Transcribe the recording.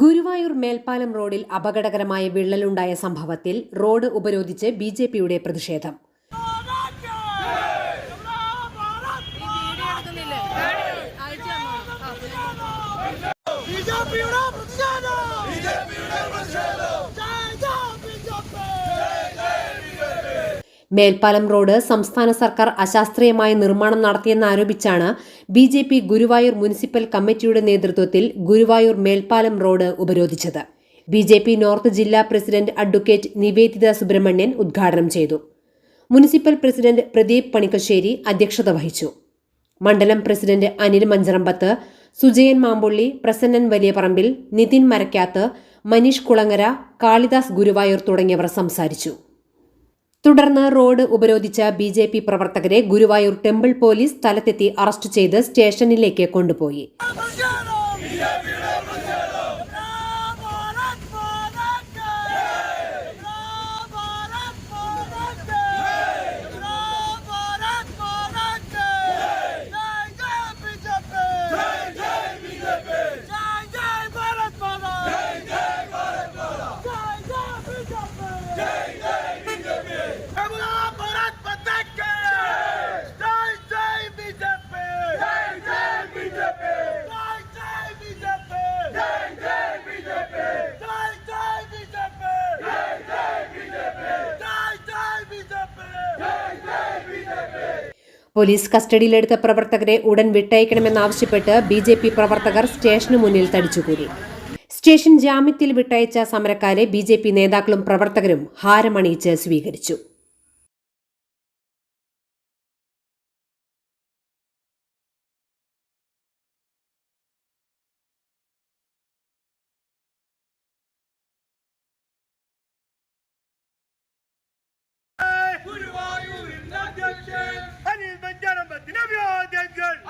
Guruvayur മേൽപ്പാലം റോഡിൽ അപകടകരമായ വിള്ളലുണ്ടായ സംഭവത്തിൽ റോഡ് ഉപരോധിച്ച് ബി ജെ പിയുടെ പ്രതിഷേധം. മേൽപ്പാലം റോഡ് സംസ്ഥാന സർക്കാർ അശാസ്ത്രീയമായ നിർമ്മാണം നടത്തിയെന്നാരോപിച്ചാണ് B J P Guruvayur municipal കമ്മിറ്റിയുടെ നേതൃത്വത്തിൽ ഗുരുവായൂർ മേൽപ്പാലം റോഡ് ഉപരോധിച്ചത്. ബി ജെ പി നോർത്ത് ജില്ലാ പ്രസിഡന്റ് അഡ്വക്കേറ്റ് നിവേദിത സുബ്രഹ്മണ്യൻ ഉദ്ഘാടനം ചെയ്തു. മുനിസിപ്പൽ പ്രസിഡന്റ് പ്രദീപ് പണിക്കശ്ശേരി അധ്യക്ഷത വഹിച്ചു. മണ്ഡലം പ്രസിഡന്റ് അനിൽ മഞ്ചറമ്പത്ത് സുജയൻ മാമ്പുള്ളി പ്രസന്നൻ വലിയപറമ്പിൽ നിതിൻ മരക്കാത്ത് മനീഷ് കുളങ്ങര കാളിദാസ് ഗുരുവായൂർ തുടങ്ങിയവർ സംസാരിച്ചു. തുടർന്ന് റോഡ് ഉപരോധിച്ച ബി ജെ പി പ്രവർത്തകരെ ഗുരുവായൂർ ടെമ്പിൾ പോലീസ് സ്ഥലത്തെത്തി അറസ്റ്റ് ചെയ്ത് സ്റ്റേഷനിലേക്ക് കൊണ്ടുപോയി. പോലീസ് കസ്റ്റഡിയിലെടുത്ത പ്രവർത്തകരെ ഉടൻ വിട്ടയക്കണമെന്നാവശ്യപ്പെട്ട് ബി ജെ പി പ്രവർത്തകർ സ്റ്റേഷനു മുന്നിൽ തടിച്ചുകൂടി. സ്റ്റേഷൻ ജാമ്യത്തിൽ വിട്ടയച്ച സമരക്കാരെ ബി നേതാക്കളും പ്രവർത്തകരും ഹാരമണിയിച്ച് സ്വീകരിച്ചു.